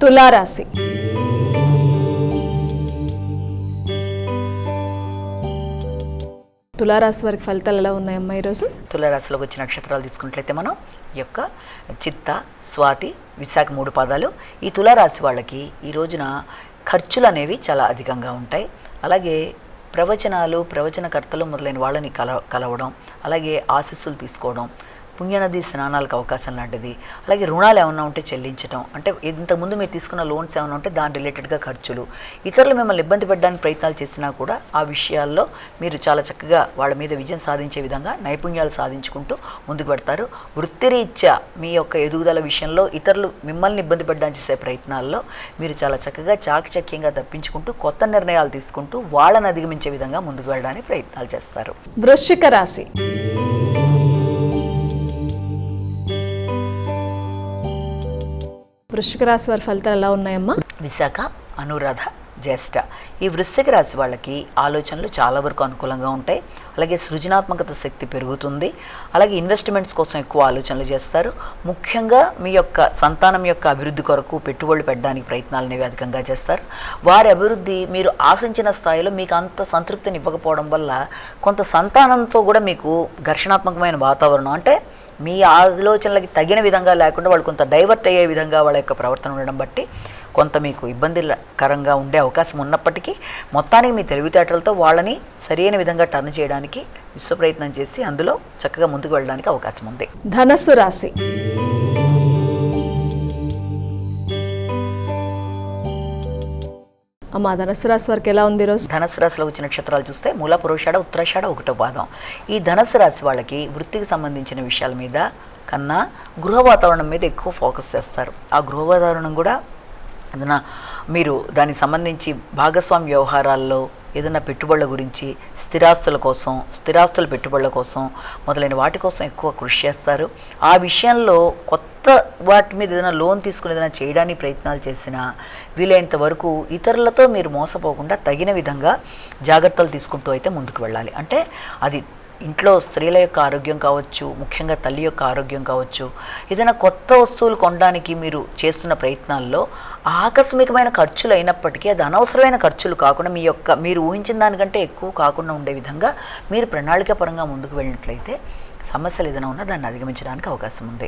తులారాశి. తులారాశి వారికి ఫలితాలు ఎలా ఉన్నాయమ్మా ఈరోజు? తులారాశిలోకి వచ్చిన నక్షత్రాలు తీసుకున్నట్లయితే మనం యొక్క చిత్త స్వాతి విశాఖ మూడు పాదాలు ఈ తులారాశి వాళ్ళకి ఈ రోజున ఖర్చులు అనేవి చాలా అధికంగా ఉంటాయి. అలాగే ప్రవచనాలు ప్రవచనకర్తలు మొదలైన వాళ్ళని కల కలవడం అలాగే ఆశీస్సులు తీసుకోవడం పుణ్యనది స్నానాలకు అవకాశం లాంటిది. అలాగే రుణాలు ఏమైనా ఉంటే చెల్లించడం అంటే ఇంతకుముందు మీరు తీసుకున్న లోన్స్ ఏమైనా ఉంటే దాని రిలేటెడ్గా ఖర్చులు. ఇతరులు మిమ్మల్ని ఇబ్బంది పెట్టడానికి ప్రయత్నాలు చేసినా కూడా ఆ విషయాల్లో మీరు చాలా చక్కగా వాళ్ళ మీద విజయం సాధించే విధంగా నైపుణ్యాలు సాధించుకుంటూ ముందుకు పెడతారు వృత్తిరీత్యా మీ యొక్క ఎదుగుదల విషయంలో ఇతరులు మిమ్మల్ని ఇబ్బంది పెట్టడానికి చేసే ప్రయత్నాల్లో మీరు చాలా చక్కగా చాకచక్యంగా తప్పించుకుంటూ కొత్త నిర్ణయాలు తీసుకుంటూ వాళ్ళని అధిగమించే విధంగా ముందుకు వెళ్ళడానికి ప్రయత్నాలు చేస్తారు. వృశ్చిక రాశి. వృశ్చిక రాశి వారి ఫలితాలు ఎలా ఉన్నాయమ్మా? విశాఖ అనురాధ జ్యేష్ఠ. ఈ వృశ్చిక రాశి వాళ్ళకి ఆలోచనలు చాలా వరకు అనుకూలంగా ఉంటాయి. అలాగే సృజనాత్మకత శక్తి పెరుగుతుంది. అలాగే ఇన్వెస్ట్మెంట్స్ కోసం ఎక్కువ ఆలోచనలు చేస్తారు. ముఖ్యంగా మీ యొక్క సంతానం యొక్క అభివృద్ధి కొరకు పెట్టుబడులు పెట్టడానికి ప్రయత్నాలు అనేవి అధికంగా చేస్తారు. వారి అభివృద్ధి మీరు ఆశించిన స్థాయిలో మీకు అంత సంతృప్తిని ఇవ్వకపోవడం వల్ల కొంత సంతానంతో కూడా మీకు ఘర్షణాత్మకమైన వాతావరణం అంటే మీ ఆలోచనలకి తగిన విధంగా లేకుండా వాళ్ళు కొంత డైవర్ట్ అయ్యే విధంగా వాళ్ళ యొక్క ప్రవర్తన ఉండడం బట్టి కొంత మీకు ఇబ్బందికరంగా ఉండే అవకాశం ఉన్నప్పటికీ మొత్తానికి మీ తెలివితేటలతో వాళ్ళని సరైన విధంగా టర్న్ చేయడానికి విశ్వ ప్రయత్నం చేసి అందులో చక్కగా ముందుకు వెళ్ళడానికి అవకాశం ఉంది. ధనస్సు రాశి. అమ్మా ధనస్సు రాశి వారికి ఎలా ఉంది ఈరోజు? ధనుసు రాశిలో వచ్చిన నక్షత్రాలు చూస్తే మూల పురుషాడ ఉత్తరాషాఢ ఒకటో పాదం. ఈ ధనుసు రాశి వాళ్ళకి వృత్తికి సంబంధించిన విషయాల మీద కన్నా గృహ వాతావరణం మీద ఎక్కువ ఫోకస్ చేస్తారు. ఆ గృహ వాతావరణం కూడా అదన మీరు దానికి సంబంధించి భాగస్వామ్య వ్యవహారాల్లో ఏదైనా పెట్టుబడుల గురించి స్థిరాస్తుల కోసం స్థిరాస్తుల పెట్టుబడుల కోసం మొదలైన వాటి కోసం ఎక్కువ కృషి చేస్తారు. ఆ విషయంలో కొత్త వాటి మీద ఏదైనా లోన్ తీసుకుని ఏదైనా చేయడానికి ప్రయత్నాలు చేసినా వీలైనంత వరకు ఇతరులతో మీరు మోసపోకుండా తగిన విధంగా జాగ్రత్తలు తీసుకుంటూ అయితే ముందుకు వెళ్ళాలి. అంటే అది ఇంట్లో స్త్రీల యొక్క ఆరోగ్యం కావచ్చు ముఖ్యంగా తల్లి యొక్క ఆరోగ్యం కావచ్చు ఏదైనా కొత్త వస్తువులు కొనడానికి మీరు చేస్తున్న ప్రయత్నాల్లో ఆకస్మికమైన ఖర్చులు అయినప్పటికీ అది అనవసరమైన ఖర్చులు కాకుండా మీ యొక్క మీరు ఊహించిన దానికంటే ఎక్కువ కాకుండా ఉండే విధంగా మీరు ప్రణాళికపరంగా ముందుకు వెళ్ళినట్లయితే సమస్యలు ఏదైనా ఉన్నా దాన్ని అధిగమించడానికి అవకాశం ఉంది.